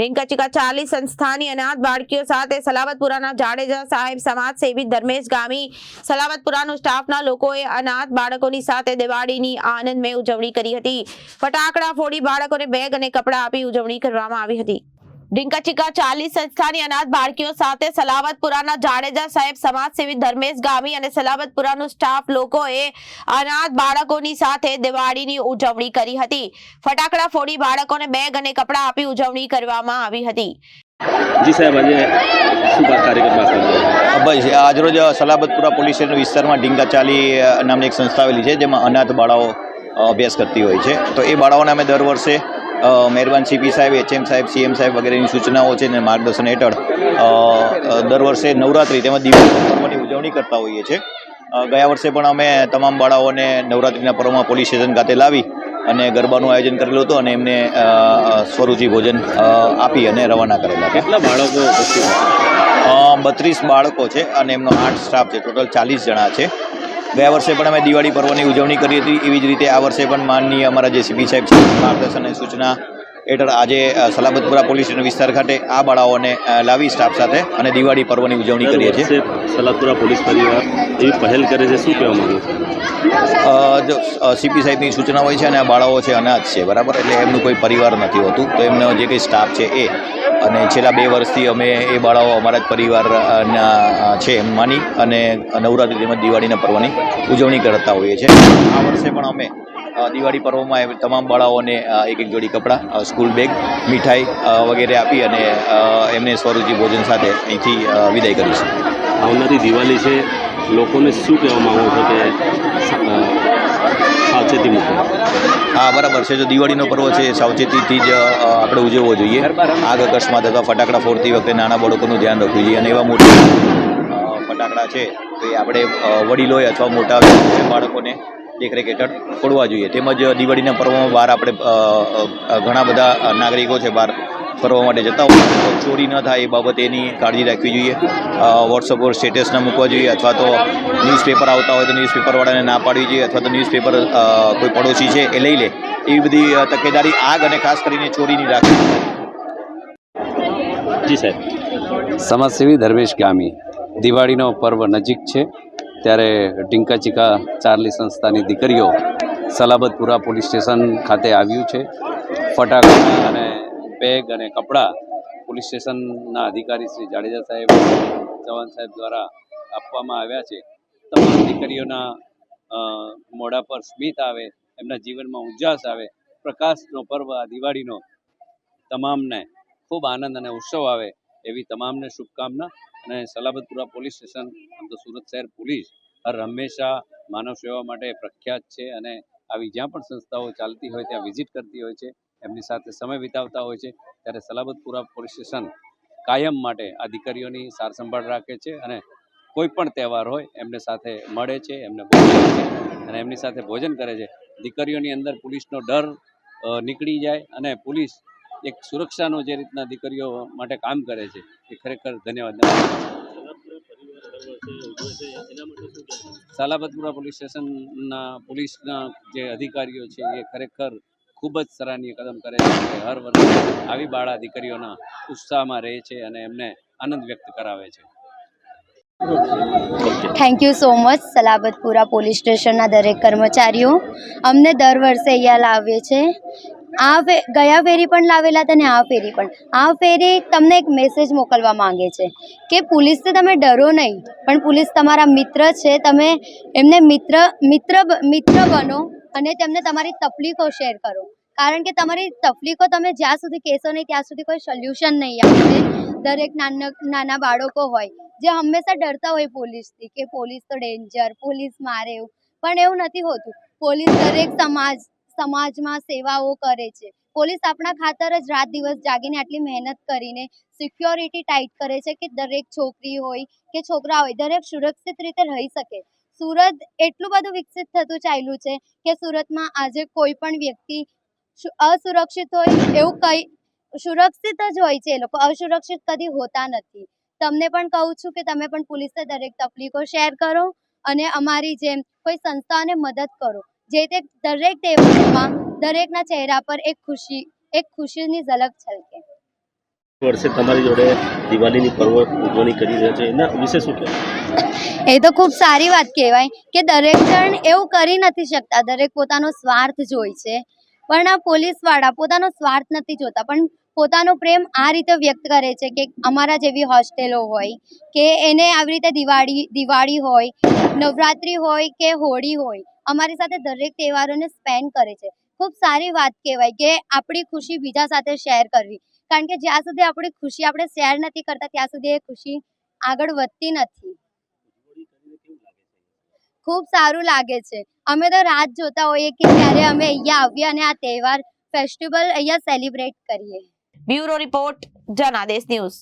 રિંકચિકા ચાલી સંસ્થાની અનાથ બાળકીઓ સાથે સલાવતપુરાના જાડેજા સાહેબ સમાજ સેવી ધર્મેશ ગામી સલાવતપુરાનું સ્ટાફના લોકોએ અનાથ બાળકોની સાથે દિવાળીની આનંદમય ઉજવણી કરી હતી. ફટાકડા ફોડી બાળકોને બેગ અને કપડાં આપી ઉજવણી કરવામાં આવી હતી. ડિંકાચિકા ચાલીસ સંસ્થાની અનાથ બાળકીઓ સાથે સલાવતપુરાના જાડેજા સાહેબ સમાજ સેવી ધર્મેશ ગામી અને સલાવતપુરાનો સ્ટાફ લોકોએ અનાથ બાળકોની સાથે દિવાળીની ઉજવણી કરી હતી. ફટાકડા ફોડી બાળકોને બેગ અને કપડાં આપી ઉજવણી કરવામાં આવી હતી. જી સાહેબ આજે શું કાર્યક્રમ રાખવામાં આજરોજ સલાબતપુરા પોલીસ સ્ટેશન વિસ્તારમાં ડીંગાચાલી ચાલી નામની એક સંસ્થા આવેલી છે જેમાં અનાથ બાળાઓ અભ્યાસ કરતી હોય છે. તો એ બાળાઓને અમે દર વર્ષે મહેરબાન સીપી સાહેબ એચએમ સાહેબ સીએમ સાહેબ વગેરેની સૂચનાઓ છે અને માર્ગદર્શન હેઠળ દર વર્ષે નવરાત્રિ તેમજ દિવાળી પર્વની ઉજવણી કરતા હોઈએ છીએ. ગયા વર્ષે પણ અમે તમામ બાળાઓને નવરાત્રિના પર્વમાં પોલીસ સ્ટેશન ખાતે લાવી અને ગરબાનું આયોજન કરેલું હતું અને એમને સ્વરૂચિ ભોજન આપી અને રવાના કરેલા કેટલા બાળકો બત્રીસ બાળકો છે અને એમનો આઠ સ્ટાફ છે. ટોટલ ચાલીસ જણા છે. ગયા વર્ષે પણ અમે દિવાળી પર્વની ઉજવણી કરી હતી. એવી જ રીતે આ વર્ષે પણ માનનીય અમારા જે સીપી સાહેબ છે માર્ગદર્શન અને સૂચના હેઠળ આજે સલામતપુરા સલાબતપુરા પોલીસ સ્ટેશન વિસ્તાર ખાતે આ બાળાઓને લાવી સ્ટાફ સાથે અને દિવાળી પર્વની ઉજવણી કરીએ છીએ. સલામતપુરા પોલીસ પરિવાર એવી પહેલ કરે છે શું કહેવા માંગુ જો સીપી સાહેબની સૂચના હોય છે અને આ બાળાઓ છે અનાજ છે બરાબર? એટલે એમનું કોઈ પરિવાર નથી હોતું. તો એમનો જે કંઈ સ્ટાફ છે એ અને છેલ્લા બે વર્ષથી અમે એ બાળાઓ અમારા જ પરિવારના છે એમ માની અને નવરાત્રિ તેમજ દિવાળીના પર્વની ઉજવણી કરતા હોઈએ છીએ. આ વર્ષે પણ અમે દિવાળી પર્વમાં તમામ બાળાઓને એક એક જોડી કપડાં સ્કૂલ બેગ મીઠાઈ વગેરે આપી અને એમને સ્વરૂચિ ભોજન સાથે અહીંથી વિદાય કરીશું. આવનારી દિવાળી છે, લોકોને શું કહેવા માંગો છો કે સાવચેતી મૂકવી હા, બરાબર છે. જો દિવાળીનો પર્વ છે, એ સાવચેતીથી જ આપણે ઉજવવો જોઈએ. આગ અકસ્માત અથવા ફટાકડા ફોડતી વખતે નાના બાળકોનું ધ્યાન રાખવું જોઈએ. અને એવા મોટા ફટાકડા છે, તો એ આપણે વડીલોએ અથવા મોટા બાળકોને દેખરેખ હેઠળ ફોડવા જોઈએ. તેમજ દિવાળીના પર્વમાં બહાર આપણે ઘણા બધા નાગરિકો છે બહાર ફરવા માટે જતા હોય. ચોરી ન થાય એ બાબતે એની કાળજી રાખવી જોઈએ. વોટ્સઅપ પર સ્ટેટસ ન મૂકવા જોઈએ અથવા તો ન્યૂઝપેપર આવતા હોય તો ન્યૂઝપેપરવાળાને ના પાડવી જોઈએ અથવા તો ન્યૂઝપેપર કોઈ પડોશી છે એ લઈ લે. એવી બધી તકેદારી આગ અને ખાસ કરીને ચોરીની રાખવી જી સાહેબ. સમાજસેવી ધર્મેશ ગામી. દિવાળીનો પર્વ નજીક છે. ત્યારે ટીંકા ચીકા ચાર્લી સંસ્થાની દીકરીઓ સલાબતપુરા પોલીસ સ્ટેશન ખાતે આવ્યું છે. ફટાકડા અને બેગ અને કપડાં પોલીસ સ્ટેશનના અધિકારી શ્રી જાડેજા સાહેબ ચવાન સાહેબ દ્વારા આપવામાં આવ્યા છે. તમામ દીકરીઓના મોઢા પર સ્મિત આવે, એમના જીવનમાં ઉજાસ આવે, પ્રકાશનો પર્વ, આ દિવાળીનો તમામને ખૂબ આનંદ અને ઉત્સવ આવે એવી તમામને શુભકામના અને સલાબતપુરા પોલીસ સ્ટેશન, આમ તો સુરત શહેર પોલીસ, હર હંમેશા માનવ સેવા માટે પ્રખ્યાત છે અને આવી જ્યાં પણ સંસ્થાઓ ચાલતી હોય ત્યાં વિઝિટ કરતી હોય છે. એમની સાથે સમય વિતાવતા હોય છે, ત્યારે સલાબતપુરા પોલીસ સ્ટેશન કાયમ માટે આ દીકરીઓની સાર રાખે છે અને કોઈ પણ તહેવાર હોય, એમને સાથે મળે છે, એમને અને એમની સાથે ભોજન કરે છે. દીકરીઓની અંદર પોલીસનો ડર નીકળી જાય અને પોલીસ એક સુરક્ષાનો જે રીતના દીકરીઓ માટે કામ કરે છે, એ ખરેખર ધન્યવાદ સાલાબતપુરા પોલીસ સ્ટેશનના પોલીસના જે અધિકારીઓ છે, એ ખરેખર ખૂબ જ સરાહનીય કદમ કરે છે કે હર વર્ષે આવી બાળા દીકરીઓના ઉત્સાહમાં રહે છે અને એમને આનંદ વ્યક્ત કરાવે છે. Thank you so much Salabatpura police સ્ટેશનના દરેક કર્મચારીઓ. અમને દર વર્ષે અહીંયા લાવીએ છે. આ ગયા ફેરી પણ લાવેલા હતા ને આ ફેરી પણ. આ ફેરી તમને એક મેસેજ મોકલવા માંગે છે કે પોલીસથી તમે ડરો નહીં, પણ પોલીસ તમારા મિત્ર છે, તમે એમને મિત્ર મિત્ર મિત્ર બનો. અને તેમને તમારી તકલીફો શેર કરો. કારણ કે તમારી તકલીફો તમે જ્યાં સુધી કહેશો નહીં, ત્યાં સુધી કોઈ સોલ્યુશન નહીં આવશે દરેક નાના નાના બાળકો હોય, જે હંમેશા ડરતા હોય પોલીસથી કે પોલીસ તો ડેન્જર પોલીસ મારે એવું. પણ એવું નથી હોતું. પોલીસ દરેક સમાજ, સમાજમાં સેવાઓ કરે છે. પોલીસ આપણા ખાતર જ રાત દિવસ જાગીને આટલી મહેનત કરીને સિક્યોરિટી ટાઈટ કરે છે કે દરેક છોકરી હોય કે છોકરા હોય, દરેક સુરક્ષિત રીતે રહી શકે. સુરત એટલું બધું વિકસિત થતું ચાલ્યું છે કે સુરતમાં આજે કોઈ પણ વ્યક્તિ અસુરક્ષિત હોય એવું કંઈ, સુરક્ષિત જ હોય છે એ લોકો, અસુરક્ષિત કદી હોતા નથી. તમને પણ કહું છું કે તમે પણ પોલીસને દરેક તકલીફો શેર કરો અને અમારી જેમ કોઈ સંસ્થાઓને મદદ કરો. જે તે દરેક તહેવારમાં દરેકના ચહેરા પર એક ખુશી, એક ખુશીની ઝલક છલકે. વર્ષે તમારી જોડે દિવાળીની પર્વ ઉજવણી કરી રહ્યા છે. એના વિશે શું કહેવાય એ તો ખૂબ સારી વાત કહેવાય કે દરેક જણ એવું કરી નથી શકતા. દરેક પોતાનો સ્વાર્થ જોઈ છે. પણ આ પોલીસવાળા પોતાનો સ્વાર્થ નથી જોતા. પણ પોતાનો પ્રેમ આ રીતે વ્યક્ત કરે છે કે અમારા જેવી હોસ્ટેલો હોય, કે એને આવી રીતે દિવાળી દિવાળી હોય, નવરાત્રિ હોય કે હોળી હોય, અમારી સાથે દરેક તહેવારોને સ્પેન્ડ કરે છે. ખૂબ સારી વાત કહેવાય કે આપણી ખુશી બીજા સાથે શેર કરવી. કારણ કે જ્યાં સુધી આપણી ખુશી આપણે શેર નથી કરતા, ત્યાં સુધી એ ખુશી આગળ વધતી નથી. ખૂબ સારું લાગે છે. અમે તો રાત જોતા હોઈએ કે ત્યારે અમે અહીંયા આવીએ અને આ તહેવાર ફેસ્ટિવલ અહીંયા સેલિબ્રેટ કરીએ. Bureau report, Janadesh news.